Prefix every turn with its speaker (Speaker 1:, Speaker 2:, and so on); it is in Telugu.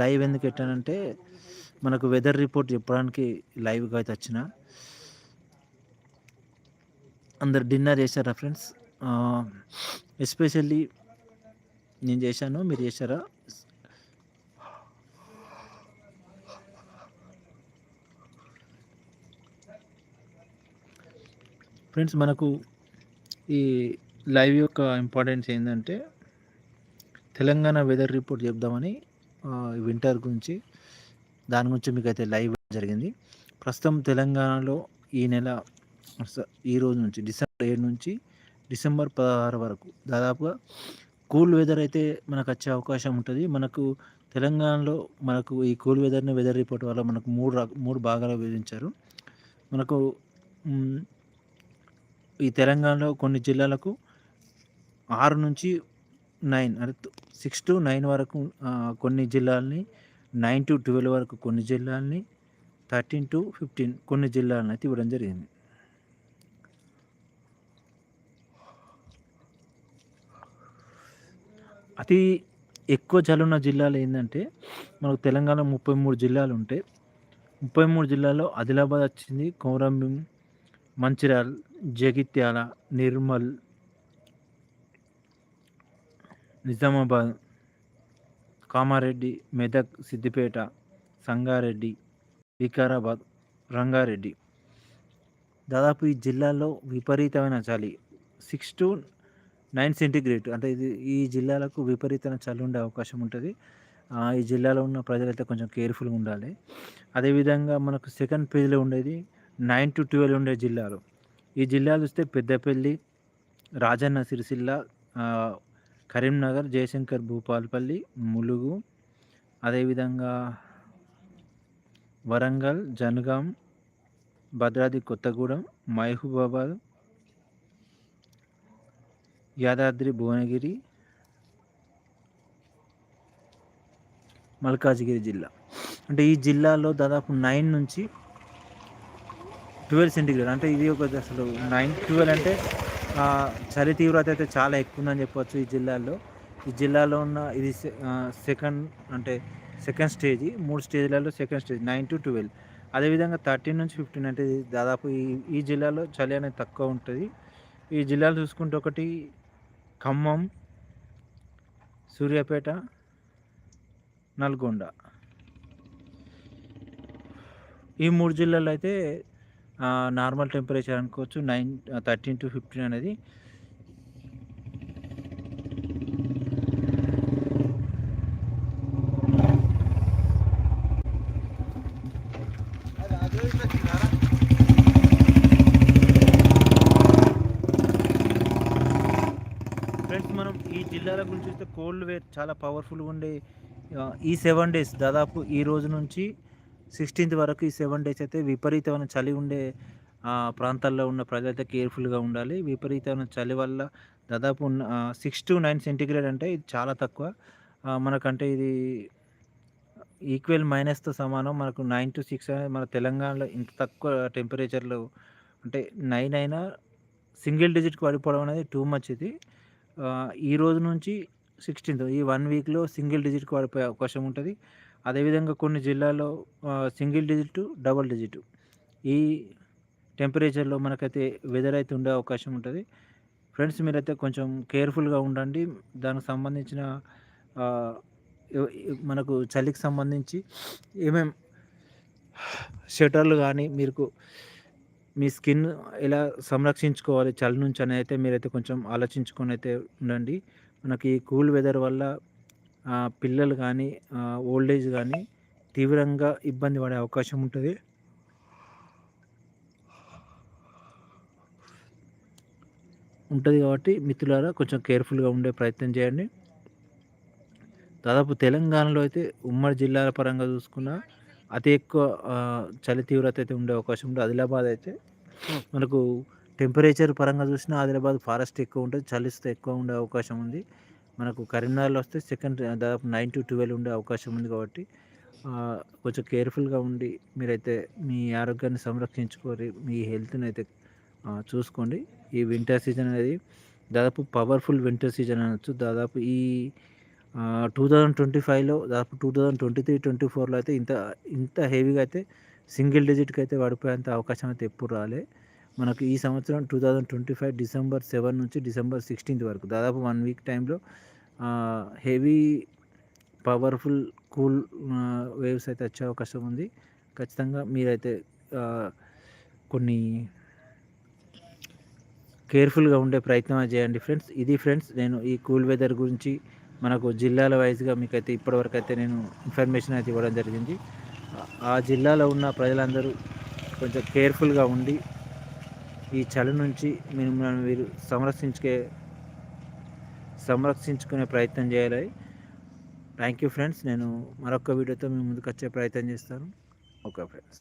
Speaker 1: లైవ్ ఎందుకు పెట్టానంటే మనకు వెదర్ రిపోర్ట్ చెప్పడానికి లైవ్గా అయితే వచ్చిన. అందరు డిన్నర్ చేశారా ఫ్రెండ్స్? ఎస్పెషల్లీ నేను చేశాను మీరు చేశారా? ఫ్రెండ్స్ మనకు ఈ లైవ్ యొక్క ఇంపార్టెన్స్ ఏంటంటే తెలంగాణ వెదర్ రిపోర్ట్ చెప్దామని వింటర్ గురించి. దాని గురించి మీకు అయితే లైవ్ జరిగింది. ప్రస్తుతం తెలంగాణలో ఈ నెల ఈ రోజు నుంచి డిసెంబర్ ఏడు నుంచి డిసెంబర్ పదహారు వరకు దాదాపుగా కూల్ వెదర్ అయితే మనకు వచ్చే అవకాశం ఉంటుంది. మనకు తెలంగాణలో మనకు ఈ కూల్ వెదర్ని వెదర్ రిపోర్ట్ వల్ల మనకు మూడు మూడు భాగాలు విభజించారు. మనకు ఈ తెలంగాణలో కొన్ని జిల్లాలకు ఆరు నుంచి నైన్ అంటే సిక్స్ టు నైన్ వరకు కొన్ని జిల్లాలని నైన్ టు ట్వెల్వ్ వరకు కొన్ని జిల్లాలని థర్టీన్ టు ఫిఫ్టీన్ కొన్ని జిల్లాలను అయితే ఇవ్వడం జరిగింది. అతి ఎక్కువ చలున్న జిల్లాలు ఏంటంటే మనకు తెలంగాణ ముప్పై మూడు జిల్లాలు ఉంటాయి ముప్పై మూడు జిల్లాలో ఆదిలాబాద్ వచ్చింది కౌరంభీం మంచిర్యాల్ జగిత్యాల నిర్మల్ నిజామాబాద్ కామారెడ్డి మెదక్ సిద్దిపేట సంగారెడ్డి వికారాబాద్ రంగారెడ్డి. దాదాపు ఈ జిల్లాలో విపరీతమైన చలి. Six to nine centigrade. అంటే ఇది ఈ జిల్లాలకు విపరీతమైన చలి ఉండే అవకాశం ఉంటుంది. ఈ జిల్లాలో ఉన్న ప్రజలైతే కొంచెం కేర్ఫుల్గా ఉండాలి. అదేవిధంగా మనకు సెకండ్ పేజ్లో ఉండేది నైన్ టు ట్వెల్వ్ ఉండే జిల్లాలు. ఈ జిల్లాలు వస్తే పెద్దపల్లి రాజన్న సిరిసిల్ల కరీంనగర్ జయశంకర్ భూపాల్పల్లి ములుగు అదేవిధంగా వరంగల్ జనగాం భద్రాద్రి కొత్తగూడెం మహబూబాబాద్ యాదాద్రి భువనగిరి మల్కాజ్గిరి జిల్లా. అంటే ఈ జిల్లాలో దాదాపు నైన్ నుంచి ట్వెల్వ్ సెంటిగ్రేడ్. అంటే ఇది ఒక అసలు నైన్ ట్వెల్వ్ అంటే చలి తీవ్రత అయితే చాలా ఎక్కువ ఉందని చెప్పవచ్చు ఈ జిల్లాలో ఈ జిల్లాలో ఉన్న ఇది సెకండ్ అంటే సెకండ్ స్టేజ్ మూడు స్టేజ్లలో second stage nine to twelve. అదేవిధంగా థర్టీన్ నుంచి ఫిఫ్టీన్ అంటే దాదాపు ఈ ఈ జిల్లాలో చలి అనేది తక్కువ ఉంటుంది. ఈ జిల్లాలు చూసుకుంటే ఒకటి ఖమ్మం సూర్యాపేట నల్గొండ. ఈ మూడు జిల్లాలో అయితే నార్మల్ టెంపరేచర్ అనుకోవచ్చు నైన్ థర్టీన్ టు ఫిఫ్టీన్ అనేది. ఫ్రెండ్స్ మనం ఈ జిల్లాల గురించి చూస్తే కోల్డ్ వేర్ చాలా పవర్ఫుల్గా ఉండే ఈ సెవెన్ డేస్ దాదాపు ఈ రోజు నుంచి సిక్స్టీన్త్ వరకు ఈ సెవెన్ డేస్ అయితే విపరీతమైన చలి ఉండే ప్రాంతాల్లో ఉన్న ప్రజలైతే కేర్ఫుల్గా ఉండాలి. విపరీతమైన చలి వల్ల దాదాపు సిక్స్ టు నైన్ సెంటిగ్రేడ్ అంటే ఇది చాలా తక్కువ. మనకంటే ఇది ఈక్వల్ మైనస్తో సమానం. మనకు నైన్ టు సిక్స్ మన తెలంగాణలో ఇంత తక్కువ టెంపరేచర్లో అంటే నైన్ అయినా సింగిల్ డిజిట్కి పడిపోవడం అనేది టూ మచ్ ఇది. ఈ రోజు నుంచి సిక్స్టీన్త్. ఈ వన్ వీక్లో సింగిల్ డిజిట్కి పడిపోయే అవకాశం ఉంటుంది. అదేవిధంగా కొన్ని జిల్లాల్లో సింగిల్ డిజిట్ డబల్ డిజిట్. ఈ టెంపరేచర్లో మనకైతే వెదర్ అయితే ఉండే అవకాశం ఉంటుంది. ఫ్రెండ్స్ మీరైతే కొంచెం కేర్ఫుల్గా ఉండండి. దానికి సంబంధించిన మనకు చలికి సంబంధించి ఏమేం షటర్లు కానీ మీకు మీ స్కిన్ ఎలా సంరక్షించుకోవాలి చలి నుంచి అని అయితే మీరైతే కొంచెం ఆలోచించుకొని అయితే ఉండండి. మనకి కూల్ వెదర్ వల్ల పిల్లలు కానీ ఓల్డ్ ఏజ్ కానీ తీవ్రంగా ఇబ్బంది పడే అవకాశం ఉంటుంది. ఉంటుంది కాబట్టి మిత్రులారా కొంచెం కేర్ఫుల్గా ఉండే ప్రయత్నం చేయండి. దాదాపు తెలంగాణలో అయితే ఉమ్మడి జిల్లాల పరంగా చూసుకున్న అతి ఎక్కువ చలి తీవ్రత అయితే ఉండే అవకాశం ఉంటుంది ఆదిలాబాద్ అయితే మనకు టెంపరేచర్ పరంగా చూసినా ఆదిలాబాద్ ఫారెస్ట్ ఎక్కువ ఉంటుంది చలిస్తే ఎక్కువ ఉండే అవకాశం ఉంది. మనకు కరీంనగర్లో వస్తే సెకండ్ దాదాపు నైన్ టు ట్వెల్వ్ ఉండే అవకాశం ఉంది కాబట్టి కొంచెం కేర్ఫుల్గా ఉండి మీరైతే మీ ఆరోగ్యాన్ని సంరక్షించుకోరి మీ హెల్త్ని అయితే చూసుకోండి. ఈ వింటర్ సీజన్ అనేది దాదాపు పవర్ఫుల్ వింటర్ సీజన్ అనొచ్చు. దాదాపు ఈ టూ థౌజండ్ ట్వంటీ ఫైవ్లో దాదాపు two thousand twenty three twenty ఫోర్లో అయితే ఇంత ఇంత హెవీగా అయితే సింగిల్ డిజిట్కి అయితే పడిపోయేంత అవకాశం అయితే ఎప్పుడు రాలే. మనకు ఈ సంవత్సరం two thousand twenty five December seven నుంచి డిసెంబర్ సిక్స్టీన్త్ వరకు దాదాపు వన్ వీక్ టైంలో హెవీ పవర్ఫుల్ కూల్ వేవ్స్ అయితే వచ్చే అవకాశం ఉంది. ఖచ్చితంగా మీరైతే కొన్ని కేర్ఫుల్గా ఉండే ప్రయత్నం చేయండి ఫ్రెండ్స్ ఇది ఫ్రెండ్స్ నేను ఈ కూల్ వెదర్ గురించి మనకు జిల్లాల వైజ్గా మీకైతే ఇప్పటివరకు అయితే నేను ఇన్ఫర్మేషన్ అయితే ఇవ్వడం జరిగింది. ఆ జిల్లాలో ఉన్న ప్రజలందరూ కొంచెం కేర్ఫుల్గా ఉండి ఈ చలి నుంచి మిమ్మల్ని మీరు సంరక్షించుకే సంరక్షించుకునే ప్రయత్నం చేయాలి. థ్యాంక్ యూ ఫ్రెండ్స్ నేను మరొక వీడియోతో మీ ముందుకు వచ్చే ప్రయత్నం చేస్తాను. Okay friends